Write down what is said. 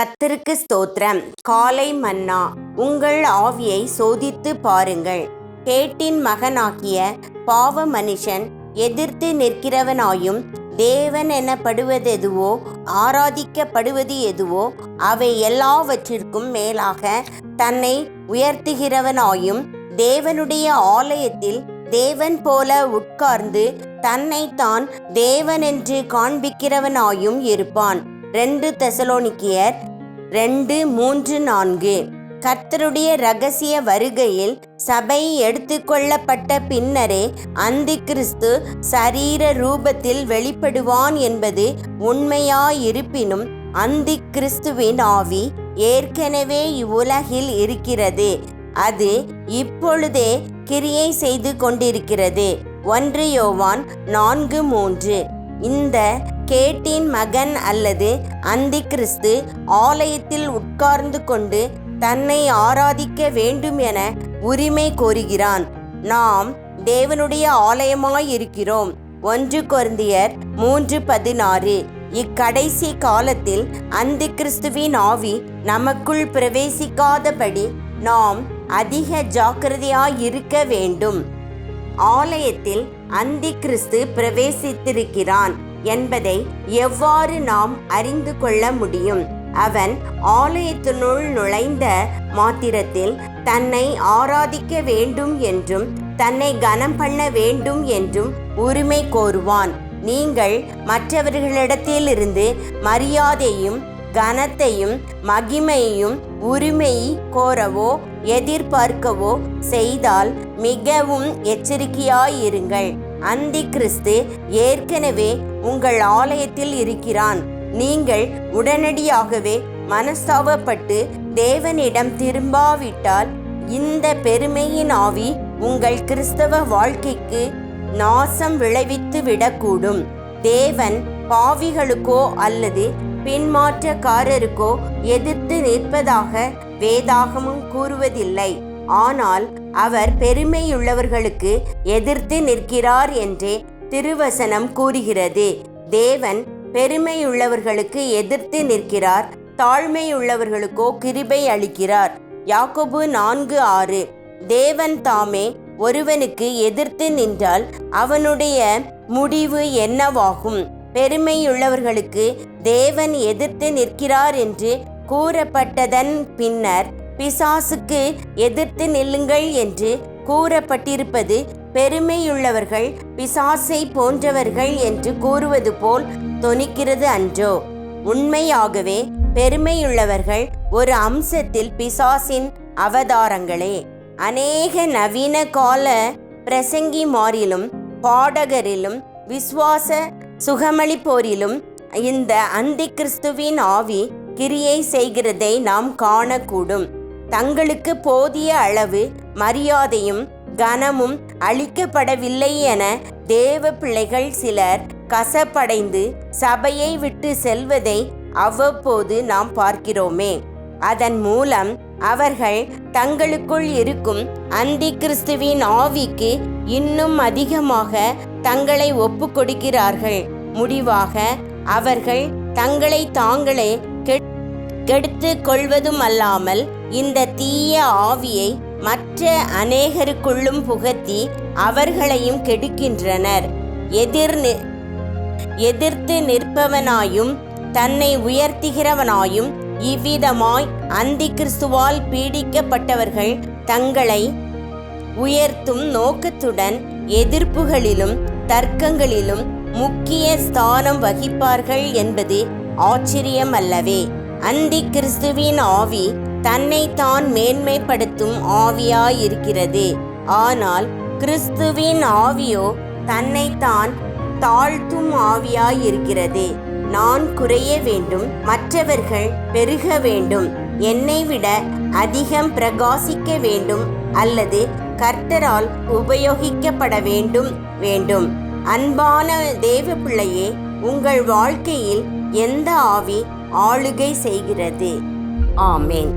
கத்தருக்கு ஸ்தோத்திரம். காலை மன்னா உங்கள் ஆவியை சோதித்து பாருங்கள். கேட்டின் மகனாகிய பாவ மனுஷன் எதிர்த்து நிற்கிறவனாயும் தேவன் எனப்படுவதெதுவோ ஆராதிக்கப்படுவது எதுவோ அவை எல்லாவற்றிற்கும் மேலாக தன்னை உயர்த்துகிறவனாயும் தேவனுடைய ஆலயத்தில் தேவன் போல உட்கார்ந்து தன்னைத்தான் தேவன் என்று காண்பிக்கிறவனாயும் இருப்பான். ரெண்டு தெசலோனிக்கியர் ரெண்டு மூன்று நான்கு. கர்த்தருடைய ரகசிய வருகையில் சபை எடுத்துக்கொள்ளப்பட்ட பின்னரே அந்தி கிறிஸ்து சரீர ரூபத்தில் வெளிப்படுவான் என்பது உண்மையாயிருப்பினும் அந்தி கிறிஸ்துவின் ஆவி ஏற்கனவே இவ்வுலகில் இருக்கிறது. அது இப்பொழுதே கிரியை செய்து கொண்டிருக்கிறது. ஒன்று யோவான் நான்கு மூன்று. இந்த கேட்டின் மகன் அல்லது அந்தி கிறிஸ்து ஆலயத்தில் உட்கார்ந்து கொண்டு தன்னை ஆராதிக்க வேண்டும் என உரிமை கோருகிறான். நாம் தேவனுடைய ஆலயமாயிருக்கிறோம். ஒன்று கொருந்தியர் மூன்று பதினாறு. இக்கடைசி காலத்தில் அந்தி கிறிஸ்துவின் ஆவி நமக்குள் பிரவேசிக்காதபடி நாம் அதிக ஜாக்கிரதையாயிருக்க வேண்டும். ஆலயத்தில் அந்தி கிறிஸ்து பிரவேசித்திருக்கிறான். என்பதை எவ்வாறு நாம் அறிந்து கொள்ள முடியும்? அவன் ஆலயத்தினுள் நுழைந்த மாத்திரத்தில் தன்னை ஆராதிக்க வேண்டும் என்றும் தன்னை கனம் பண்ண வேண்டும் என்றும் உரிமை கோருவான். நீங்கள் மற்றவர்களிடத்திலிருந்து மரியாதையும் கனத்தையும் மகிமையும் உரிமை கோரவோ எதிர்பார்க்கவோ செய்தால் மிகவும் எச்சரிக்கையாயிருங்கள். அந்தி கிறிஸ்து ஏற்கனவே உங்கள் ஆலயத்தில் இருக்கிறான். நீங்கள் உடனடியாகவே மனஸ்தாபப்பட்டு தேவனிடம் திரும்பாவிட்டால் இந்த பெருமையின் ஆவி உங்கள் கிறிஸ்தவ வாழ்க்கைக்கு நாசம் விளைவித்து விடக்கூடும். தேவன் பாவிகளுக்கோ அல்லது பின்மாற்றக்காரருக்கோ எதிர்த்து நிற்பதாக வேதாகமும் கூறுவதில்லை. ஆனால் அவர் பெருமையுள்ளவர்களுக்கு எதிர்த்து நிற்கிறார் என்றே திருவசனம் கூறுகிறது. தேவன் பெருமையுள்ளவர்களுக்கு எதிர்த்து நிற்கிறார் தாழ்மையுள்ளவர்களுக்கோ கிருபை அளிக்கிறார். யாக்கோபு நான்கு ஆறு. தேவன் தாமே ஒருவனுக்கு எதிர்த்து நின்றால் அவனுடைய முடிவு என்னவாகும்? பெருமையுள்ளவர்களுக்கு தேவன் எதிர்த்து நிற்கிறார் என்று கூறப்பட்டதன் பின்னர் பிசாசுக்கு எதிர்த்து நில்லுங்கள் என்று கூறப்பட்டிருப்பது பெருமையுள்ளவர்கள் பிசாசை போன்றவர்கள் என்று கூறுவது போல் தொனிக்கிறது அன்றோ. உண்மையாகவே பெருமையுள்ளவர்கள் ஒரு அம்சத்தில் பிசாசின் அவதாரங்களே. அநேக நவீன கால பிரசங்கிமாரிலும் பாடகரிலும் விசுவாச சுகமளிப்போரிலும் இந்த அந்தி கிறிஸ்துவின் ஆவி கிரியை செய்கிறதை நாம் காணக்கூடும். தங்களுக்கு போதிய அளவு மரியாதையும் கனமும் அளிக்கப்படவில்லை என தேவ பிள்ளைகள் சிலர் கசப்படைந்து சபையை விட்டு செல்வதை அவ்வப்போது நாம் பார்க்கிறோமே. அதன் மூலம் அவர்கள் தங்களுக்குள் இருக்கும் அந்தி கிறிஸ்துவின் ஆவிக்கு இன்னும் அதிகமாக தங்களை ஒப்பு கொடுக்கிறார்கள் முடிவாக அவர்கள் தங்களை தாங்களே கெடுத்து கொள்வதும் அல்லாமல் இந்த தீய ஆவியை மற்ற அநேகருக்குள்ளும் புகத்தி அவர்களையும் கெடுக்கின்றனர். எதிர் எதிர்த்து நிற்பவனாயும் தன்னை உயர்த்துகிறவனாயும் இவ்விதமாய் அந்தி கிறிஸ்துவால் பீடிக்கப்பட்டவர்கள் தங்களை உயர்த்தும் நோக்கத்துடன் எதிர்ப்புகளிலும் தர்க்கங்களிலும் முக்கிய ஸ்தானம் வகிப்பார்கள் என்பது ஆச்சரியம் அல்லவே அந்தி கிறிஸ்துவின் ஆவி தன்னை தான் மேன்மைப்படுத்தும் ஆவியாயிருக்கிறது. ஆனால் கிறிஸ்துவின் ஆவியோ தன்னைத்தான் தாழ்த்தும் ஆவியாயிருக்கிறது. நான் குறைய வேண்டும் மற்றவர்கள் பெருக வேண்டும் என்னை விட அதிகம் பிரகாசிக்க வேண்டும் அல்லது கர்த்தரால் உபயோகிக்கப்பட வேண்டும் வேண்டும். அன்பான தேவ பிள்ளையே உங்கள் வாழ்க்கையில் எந்த ஆவி ஆளுகை செய்கிறது? ஆமேன்.